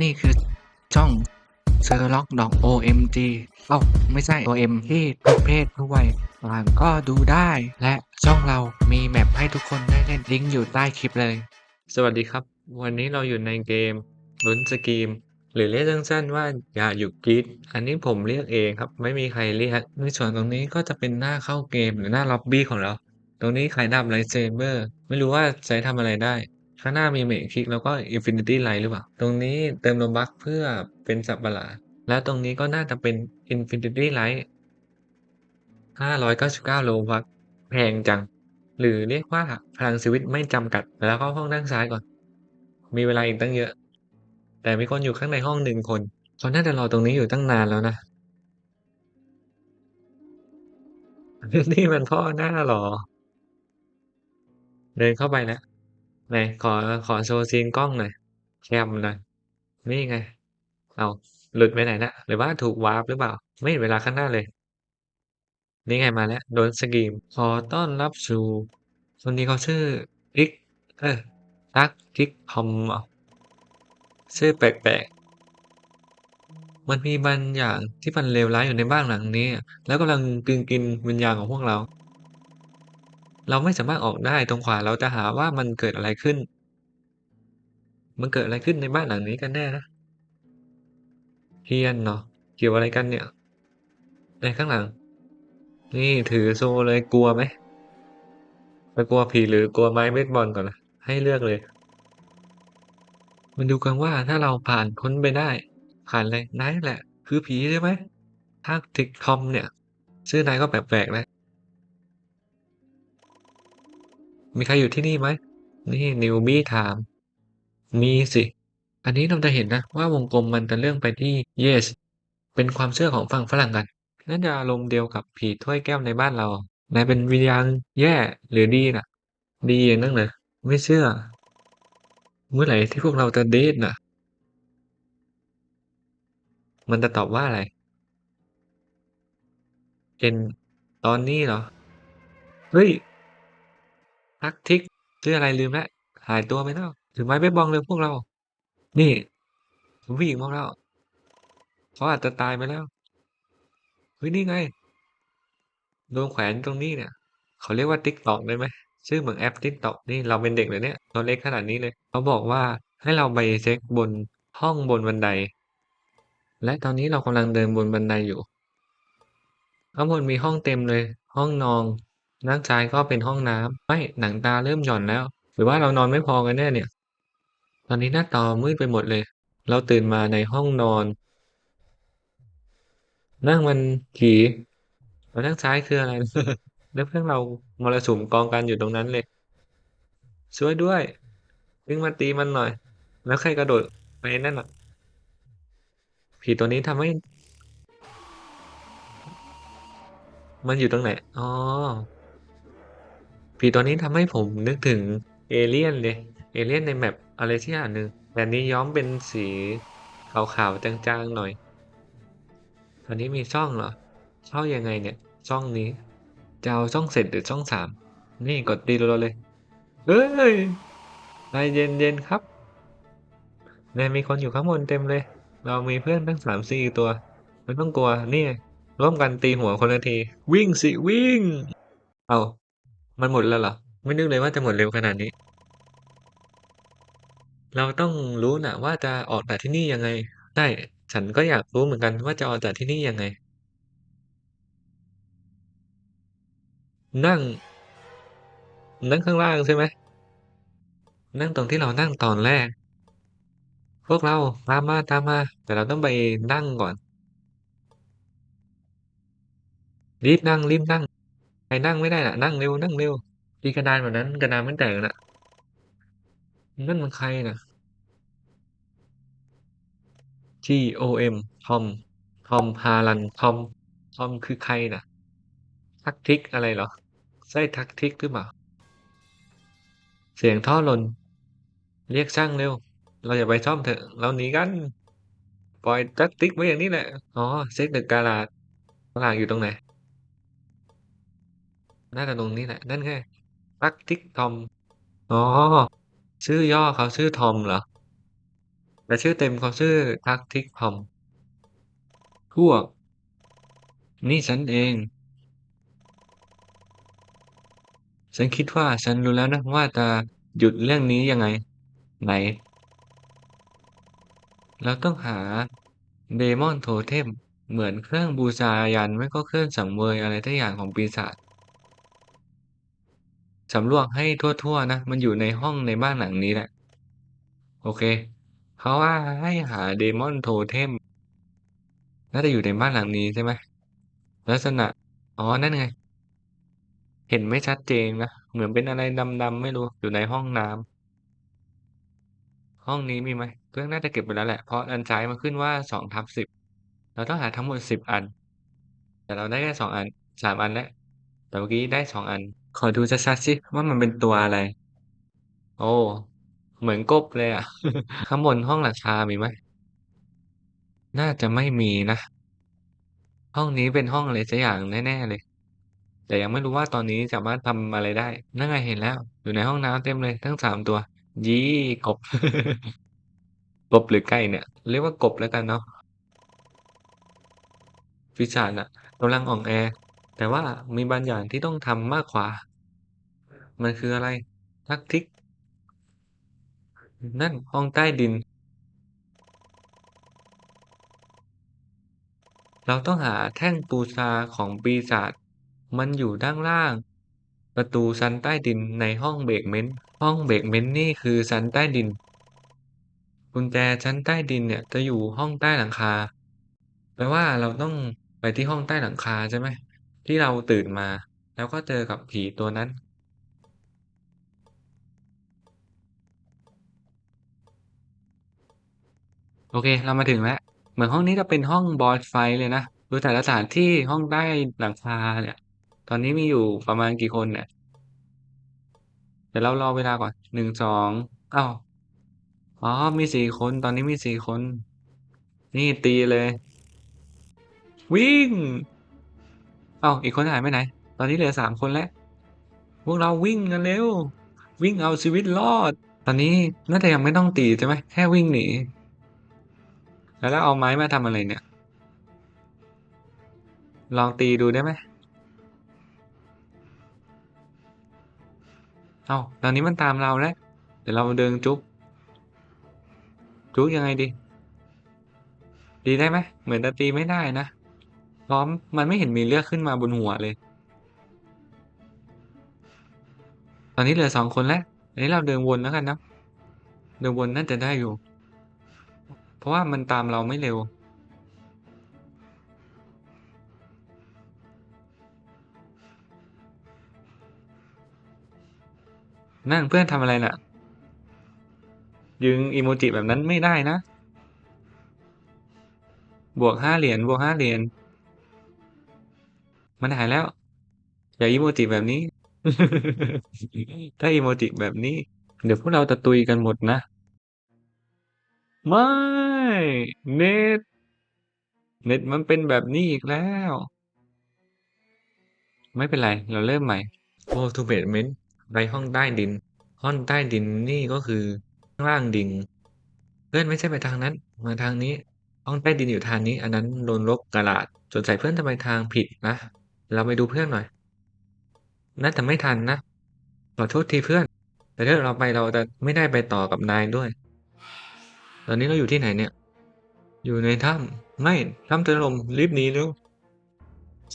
นี่คือช่องเซอร์ล็อกดอก OMG เอ้าไม่ใช่ OM ที่ทุกเพศทุกวัยต่างก็ดูได้ และช่องเรามีแมปให้ทุกคนได้เล่นลิงก์อยู่ใต้คลิปเลย สวัสดีครับ วันนี้เราอยู่ในเกมลุ้นสกีม หรือเรียกสั้นๆว่าอย่าหยุดกรีดอันนี้ผมเรียกเองครับ ไม่มีใครเรียกในส่วนตรงนี้ก็จะเป็นหน้าเข้าเกมหรือหน้าล็อบบี้ของเรา ตรงนี้ใครดับไลท์เซเบอร์ ไม่รู้ว่าใช้ทำอะไรได้ ข้างหน้ามีเมจคลิกแล้วก็ Infinity Light หรือเปล่า ตรงนี้เติมโลบัคเพื่อเป็นสับประหลาดแล้วตรงนี้ก็น่าจะเป็น Infinity Light 599โลบัคแพงจัง หรือเรียกว่าพลังชีวิตไม่จำกัด แล้วก็ห้องด้านซ้ายก่อน มีเวลาอีกตั้งเยอะ แต่มีคนอยู่ข้างในห้องหนึ่งคนเขาน่าจะรอตรงนี้อยู่ตั้งนานแล้วนะนี่มันพ่อหน้าหรอ เดินเข้าไปแล้ว ไหนขอขอโชว์ซีนกล้องหน่อยแคมหน่อยนี่ไง เอาหลุดไปไหนนะหรือว่าถูกวาร์ปหรือเปล่า ไม่เห็นเวลาข้างหน้าเลย นี่ไงมาแล้วโดนสกรีมขอต้อนรับสู่คนนี้เขาชื่อริกเออรักริกทอมชื่อแปลกๆมันมีบางอย่างที่มันเลวร้ายอยู่ในบ้านหลังนี้ แล้วกำลังกลืนกินวิญญาณของพวกเรา เราไม่สามารถออกได้ตรงขวาเราจะหาว่ามันเกิดอะไรขึ้น มันเกิดอะไรขึ้นในบ้านหลังนี้กันแน่นะเฮียนเนาะเกี่ยวอะไรกันเนี่ยในข้างหลัง นี่ถือโซเลยกลัวไหมไปกลัวผีหรือกลัวไม้เบสบอลก่อนนะให้เลือกเลย มันดูกันว่าถ้าเราผ่านพ้นไปได้ ผ่านอะไรนายแหละ คือผีใช่ไหมถ้าทิกทอมเนี่ย ชื่อนายก็แปลกๆแล้ มีใครอยู่ที่นี่ไหม นี่นิวบี้ถาม มีสิ อันนี้เราจะเห็นนะว่าวงกลมมันจะเลื่อนไปที่ yes เป็นความเชื่อของฝั่งฝรั่งกันน่าจะอารมณ์เดียวกับผีถ้วยแก้วในบ้านเรานายเป็นวิญญาณแย่หรือดีน่ะ ดีอย่างนั้นเหรอไม่เชื่อ เมื่อไหร่ที่พวกเราจะเดทน่ะ มันจะตอบว่าอะไรเอ็นตอนนี้เหรอ เฮ้ย ทักทิกชื่ออะไรลืมแล้วหายตัวไปแล้วถือไม้เบสบอลเลยพวกเรา นี่ผู้หญิงพวกเราเขาอาจจะตายไปแล้วเฮ้ยนี่ไงโดนแขวนตรงนี้เนี่ยเขาเรียกว่าติ๊กตอกได้ไหมชื่อเหมือนแอปติ๊กตอกนี่เราเป็นเด็กเลยเนี่ยตัวเล็กขนาดนี้เลยเขาบอกว่าให้เราไปเช็คบนห้องบนบันได และตอนนี้เรากำลังเดินบนบันไดอยู่ข้างบนมีห้องเต็มเลย ห้องนอน ด้านซ้ายก็เป็นห้องน้ำไม่หนังตาเริ่มหย่อนแล้ว หรือว่าเรานอนไม่พอกันแน่เนี่ย ตอนนี้หน้าตามืดไปหมดเลย เราตื่นมาในห้องนอน นั่งมันผีแล้วด้านซ้ายคืออะไรแล้วเพื่อนเรามรสุมกองกันอยู่ตรงนั้นเลย ช่วยด้วยวิ่งมาตีมันหน่อย แล้วใครกระโดดไปนั่นอะผีตัวนี้ทำให้ มันอยู่ตรงไหน อ๋อ ผีตัวนี้ทำให้ผมนึกถึงเอเลี่ยนเลยเอเลี่ยนในแมปอะไรที่อย่างหนึ่งแต่นี้ย้อมเป็นสีขาวๆจางๆหน่อย ตอนนี้มีช่องเหรอเข้ายังไงเนี่ย ช่องนี้ จะเอาช่องเสร็จหรือช่องสามนี่กดดีเรัวๆเลยเฮ้ยใจเย็นๆครับเนี่ยมีคนอยู่ข้างบนเต็มเลย เรามีเพื่อนตั้งสามสี่ตัวไม่ต้องกลัวนี่ร่วมกันตีหัวคนละที วิ่งสิวิ่ง เอา มันหมดแล้วเหรอ ไม่นึกเลยว่าจะหมดเร็วขนาดนี้ เราต้องรู้นะว่าจะออกจากที่นี่ยังไง ได้ ฉันก็อยากรู้เหมือนกันว่าจะออกจากที่นี่ยังไง นั่ง นั่งข้างล่างใช่ไหม นั่งตรงที่เรานั่งตอนแรก พวกเราตามมาตามมา แต่เราต้องไปนั่งก่อน รีบนั่งรีบนั่ง ใครนั่งไม่ได้น่ะ นั่งเร็วนั่งเร็วตีกระดานแบบนั้นกระดานมันแตกน่ะนั่นมันใครน่ะ T O M ทอมทอมฮาลันทอมทอมคือใครน่ะ ทักทิกอะไรเหรอใช่ทักทิกหรือเปล่า เสียงท่อหล่นเรียกช่างเร็ว เราอย่าไปซ่อมเถอะ เราหนีกัน ปล่อยทักทิกไว้อย่างนี้แหละ อ๋อเช็คเดอะการาดกาลาดอยู่ตรงไหน น่าจะตรงนี้แหละ นั่นไงทักทิกทอม อ๋อ ชื่อย่อเขาชื่อทอมเหรอ แต่ชื่อเต็มเขาชื่อทักทิกพอม พวก นี่ฉันเอง ฉันคิดว่าฉันรู้แล้วนะว่าจะหยุดเรื่องนี้ยังไง ไหน เราต้องหาเดมอนโทเทม เหมือนเครื่องบูชายันไม่ก็เครื่องสังเวยอะไรทุกอย่างของปีศาจ สำรวจให้ทั่วๆนะ มันอยู่ในห้องในบ้านหลังนี้แหละ โอเค เขาว่าให้หาเดมอนโทเทม น่าจะอยู่ในบ้านหลังนี้ใช่ไหม ลักษณะ อ๋อ นั่นไง เห็นไม่ชัดเจนนะ เหมือนเป็นอะไรดำๆไม่รู้ อยู่ในห้องน้ำ ห้องนี้มีไหม เครื่องน่าจะเก็บไปแล้วแหละ เพราะอันซ้ายมันขึ้นว่าสองทับสิบ เราต้องหาทั้งหมดสิบอัน แต่เราได้แค่สองอันสามอันแล้ว แต่เมื่อกี้ได้สองอัน ขอดูชัดๆสิว่ามันเป็นตัวอะไร โอ้ เหมือนกบเลยอะ ข้างบนห้องหลังคามีไหม น่าจะไม่มีนะ ห้องนี้เป็นห้องอะไรสักอย่างแน่ๆเลย แต่ยังไม่รู้ว่าตอนนี้สามารถทำอะไรได้ นั่นไงเห็นแล้ว อยู่ในห้องน้ำเต็มเลยทั้งสามตัว ยี้กบ กบหรือไก่เนี่ย เรียกว่ากบแล้วกันเนาะปีศาจน่ะกำลังอ่อนแอ แต่ว่ามีบางอย่างที่ต้องทำมากกว่า มันคืออะไรทักทิก นั่นห้องใต้ดิน เราต้องหาแท่งบูชาของปีศาจมันอยู่ด้านล่าง ประตูชั้นใต้ดินในห้องเบสเมนต์ห้องเบสเมนต์นี่คือชั้นใต้ดินกุญแจชั้นใต้ดินเนี่ยจะอยู่ห้องใต้หลังคาแปลว่าเราต้องไปที่ห้องใต้หลังคาใช่ไหม ที่เราตื่นมา แล้วก็เจอกับผีตัวนั้น โอเค เรามาถึงแล้ว เหมือนห้องนี้จะเป็นห้องบอสไฟเลยนะดูแต่ละสถานที่ห้องใต้หลังคาเนี่ย ตอนนี้มีอยู่ประมาณกี่คนเนี่ย เดี๋ยวเรารอเวลาก่อนหนึ่งสองอ้าวอ๋อ มีสี่คน ตอนนี้มีสี่คน นี่ตีเลย วิ่ง อ้าวอีกคนหายไปไหน ตอนนี้เหลือสามคนแล้ว พวกเราวิ่งกันเร็ว วิ่งเอาชีวิตรอด ตอนนี้น่าจะยังไม่ต้องตีใช่ไหมแค่วิ่งหนี แล้วเอาไม้มาทำอะไรเนี่ย ลองตีดูได้ไหมอ้าวตอนนี้มันตามเราแล้ว เดี๋ยวเราเดินจุ๊บจุ๊บยังไงดีตีได้ไหม เหมือนจะตีไม่ได้นะ ร้อมมันไม่เห็นมีเลือดขึ้นมาบนหัวเลย ตอนนี้เหลือสองคนแล้ว อันนี้เราเดินวนแล้วกันนะ เดินวนน่าจะได้อยู่ เพราะว่ามันตามเราไม่เร็ว นั่นเพื่อนทำอะไรน่ะ ยึงอีโมจิแบบนั้นไม่ได้นะ บวกห้าเหรียญ บวกห้าเหรียญ มันหายแล้ว อย่าอีโมจิแบบนี้ ถ้าอีโมจิแบบนี้ เดี๋ยวพวกเราจะตุยกันหมดนะ ไม่ เน็ต เน็ตมันเป็นแบบนี้อีกแล้ว ไม่เป็นไร เราเริ่มใหม่ Go to basement ไปห้องใต้ดิน ห้องใต้ดินนี่ก็คือข้างล่างดินเพื่อนไม่ใช่ไปทางนั้น มาทางนี้ ห้องใต้ดินอยู่ทางนี้ อันนั้นโดนลบกระดาษสงสัยเพื่อนจะไปทางผิดนะ เราไปดูเพื่อนหน่อยน่าจะไม่ทันนะ ขอโทษทีเพื่อน แต่ถ้าเราไปเราจะไม่ได้ไปต่อกับนายด้วย ตอนนี้เราอยู่ที่ไหนเนี่ย อยู่ในถ้ำไม่ถ้ำถล่มรีบหนีเร็ว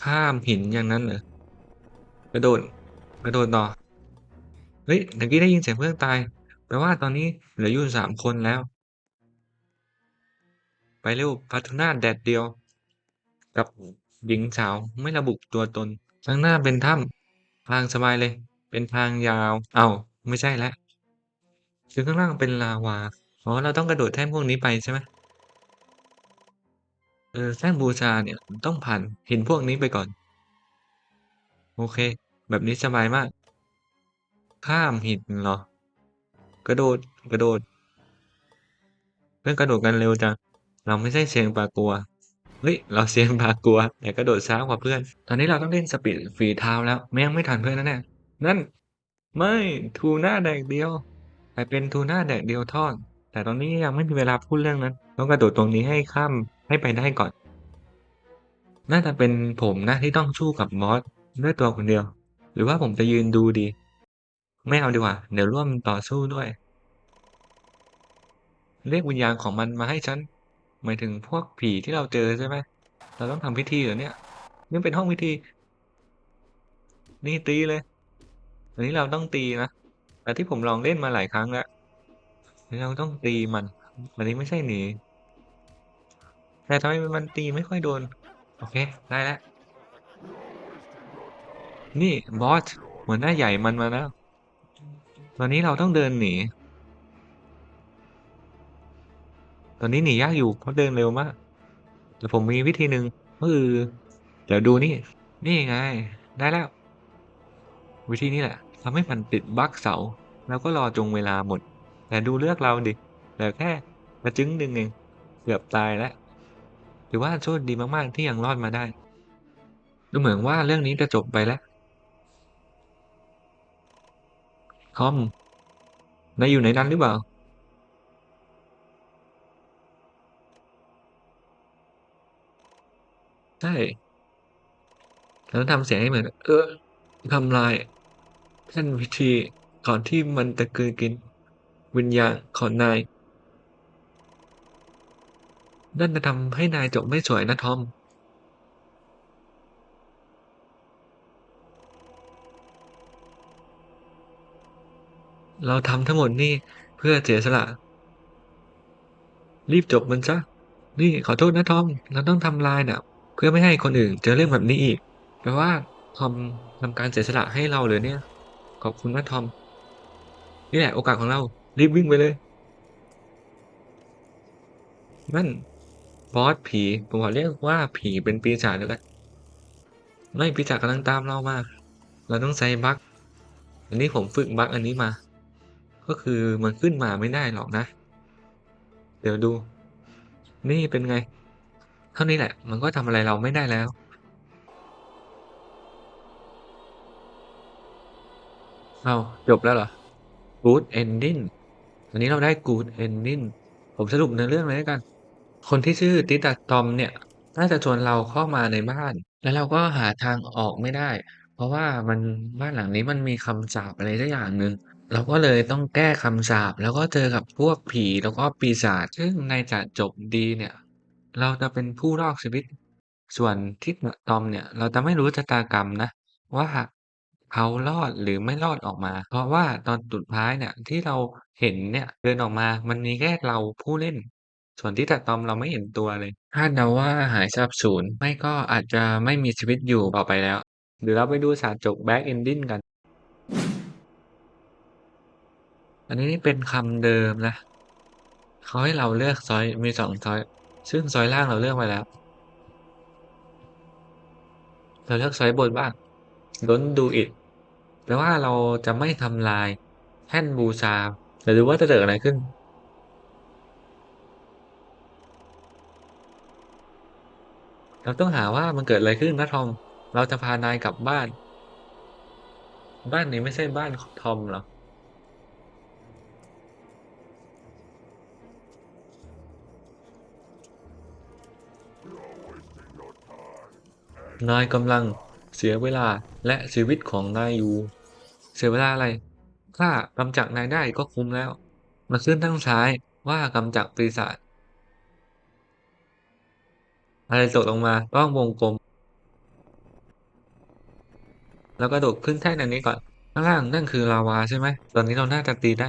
ข้ามหินอย่างนั้นเหรอกระโดดกระโดดต่อเฮ้ยเมื่อกี้ได้ยินเสียงเพื่อนตายแปลว่าตอนนี้เหลืออยู่สามคนแล้ว ไปเร็วพัฒนาแดดเดียวกับ หญิงสาวไม่ระบุตัวตน ข้างหน้าเป็นถ้ำทางสบายเลย เป็นทางยาว เอ้าไม่ใช่แล้วคือข้างล่างเป็นลาวาอ๋อเราต้องกระโดดแท่งพวกนี้ไปใช่ไหมเออแท่งบูชาเนี่ยต้องผ่านหินพวกนี้ไปก่อน โอเค แบบนี้สบายมาก ข้ามหินเหรอ กระโดดกระโดดเพื่อนกระโดดกันเร็วจังเราไม่ใช่เซียนปลากัว เฮ้ย เราเซียนปากัวแต่กระโดดช้ากว่าเพื่อน ตอนนี้เราต้องเล่นสปีดฝีเท้าแล้วไม่ยังไม่ทันเพื่อนแน่ๆนั่น ไม่ทูน่าแดกเดียวแต่เป็นทูน่าแดกเดียวทอด แต่ตอนนี้ยังไม่มีเวลาพูดเรื่องนั้น ต้องกระโดดตรงนี้ให้ข้ามให้ไปได้ก่อน น่าจะเป็นผมนะที่ต้องสู้กับบอสด้วยตัวคนเดียว หรือว่าผมจะยืนดูดี ไม่เอาดีกว่า เดี๋ยวร่วมต่อสู้ด้วย เรียกวิญญาณของมันมาให้ฉัน หมายถึงพวกผีที่เราเจอใช่ไหมเราต้องทำพิธีเหรอเนี่ยนี่เป็นห้องพิธี นี่ตีเลยอันนี้เราต้องตีนะแต่ที่ผมลองเล่นมาหลายครั้งแล้วเราต้องตีมันอันนี้ไม่ใช่หนีแต่ทำไมมันตีไม่ค่อยโดน โอเค ได้แล้ว นี่บอสหัวหน้าใหญ่มันมาแล้ว ตอนนี้เราต้องเดินหนี ตอนนี้หนียากอยู่เพราะเดินเร็วมากแต่ผมมีวิธีหนึ่งก็คือเดี๋ยวดูนี่ นี่ไง ได้แล้ว วิธีนี้แหละทำให้มันติดบั๊กเสา แล้วก็รอจงเวลาหมด แต่ดูเลือกเราดิเหลือแค่กระจึงหนึ่งเองเกือบตายแล้วถือว่าโชคดีมากๆที่ยังรอดมาได้ ดูเหมือนว่าเรื่องนี้จะจบไปแล้วทอมนายอยู่ในนั้นหรือเปล่า ใช่แล้วทำเสียงให้เหมือน เออทำลายแท่นพิธีก่อนที่มันจะกืนกิน วิญญาณของนายนั่นจะทำให้นายจบไม่สวยนะทอม เราทำทั้งหมดนี่เพื่อเสียสละ รีบจบมันซะ นี่ขอโทษนะทอม เราต้องทำลายน่ะ เพื่อไม่ให้คนอื่นเจอเรื่องแบบนี้อีกแปลว่าทอมทำการเสียสละให้เราเลยเนี่ย ขอบคุณนะทอม นี่แหละโอกาสของเรา รีบวิ่งไปเลยนั่นบอสผี ผมขอเรียกว่าผีเป็นปีศาจแล้วกันไม่ปีศาจกำลังตามเรามา เราต้องใช้บั๊กอันนี้ผมฝึกบั๊กอันนี้มา ก็คือมันขึ้นมาไม่ได้หรอกนะ เดี๋ยวดู นี่เป็นไง ท่านี้แหละ มันก็ทำอะไรเราไม่ได้แล้ว เอาจบแล้วเหรอ Good ending อันนี้เราได้ Good ending ผมสรุปเนื้อเรื่องเลยแล้วกัน คนที่ชื่อติตาตอมเนี่ย น่าจะชวนเราเข้ามาในบ้าน แล้วเราก็หาทางออกไม่ได้ เพราะว่ามันบ้านหลังนี้มันมีคำสาปอะไรสักอย่างหนึ่งเราก็เลยต้องแก้คำสาปแล้วก็เจอกับพวกผีแล้วก็ปีศาจซึ่งในจะจบดีเนี่ย เราจะเป็นผู้รอดชีวิต ส่วนทิตตอมเนี่ย เราจะไม่รู้ชะตากรรมนะ ว่าเขารอดหรือไม่รอดออกมา เพราะว่าตอนสุดท้ายเนี่ยที่เราเห็นเนี่ยเดินออกมามันมีแค่เราผู้เล่น ส่วนทิตตอมเราไม่เห็นตัวเลยคาดเดาว่าหายสาบสูญไม่ก็อาจจะไม่มีชีวิตอยู่ต่อไปแล้วเดี๋ยวเราไปดูฉากจบ Back Ending กัน อันนี้เป็นคำเดิมนะเขาให้เราเลือกซอยมีสองซอย ซึ่งซอยล่างเราเลือกไปแล้ว เราเลือกซอยบนบ้าง Don't do it แปลว่าเราจะไม่ทำลายแท่นบูชาเดี๋ยวดูว่าจะเกิดอะไรขึ้น เราต้องหาว่ามันเกิดอะไรขึ้นนะทอม เราจะพานายกลับบ้าน บ้านนี้ไม่ใช่บ้านทอมหรอ นายกำลังเสียเวลาและชีวิตของนายอยู่ เสียเวลาอะไร ถ้ากำจัดนายได้ก็คุ้มแล้ว มาขึ้นทั้งซ้ายว่ากำจัดปีศาจอะไรตกลงมาต้องวงกลม แล้วก็โดดขึ้นแท่นอันนี้ก่อน ข้างล่างนั่นคือลาวาใช่ไหม ตอนนี้เราน่าจะตีได้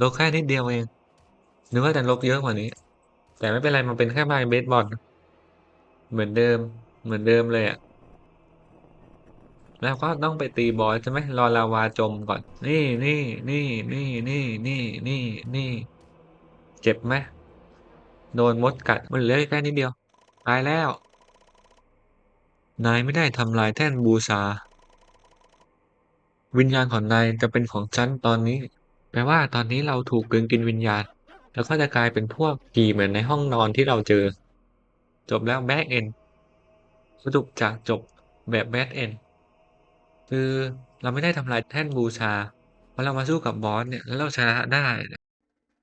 ลกแค่นิดเดียวเองนึกว่าจะลกเยอะกว่านี้ แต่ไม่เป็นไรมันเป็นแค่ไม้เบสบอลเหมือนเดิม เหมือนเดิมเลยอะแล้วก็ต้องไปตีบอสใช่ไหมรอลาวาจมก่อน นี่นี่นี่นี่นี่นี่นี่นี่เจ็บไหมโดนมดกัดมันเหลือแค่นิดเดียวตายแล้ว นายไม่ได้ทำลายแท่นบูชาวิญญาณของนายจะเป็นของฉันตอนนี้ แปลว่าตอนนี้เราถูกกลืนกินวิญญาณ แล้วก็จะกลายเป็นพวกผีเหมือนในห้องนอนที่เราเจอ จบแล้วแบ็กเอนสรุปจากจบแบบแบดเอนคือเราไม่ได้ทำลายแท่นบูชาพอเรามาสู้กับบอสเนี่ยแล้วเราชนะได้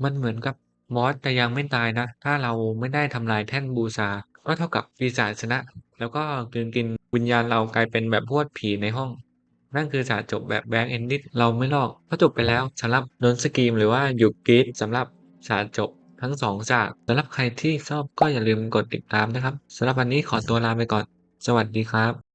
มันเหมือนกับบอสจะยังไม่ตายนะ ถ้าเราไม่ได้ทำลายแท่นบูชาก็เท่ากับปีศาจชนะ แล้วก็กลืนกินวิญญาณเรากลายเป็นแบบพวกผีในห้อง นั่นคือฉากจบแบบ Bad Ending เราไม่รอดก็จบไปแล้วสำหรับ Don't Scream หรือว่า You Grit สำหรับ สาจบทั้ง2จากสำหรับใครที่ชอบก็อย่าลืมกดติดตามนะครับสำหรับวันนี้ขอตัวลาไปก่อน สวัสดีครับ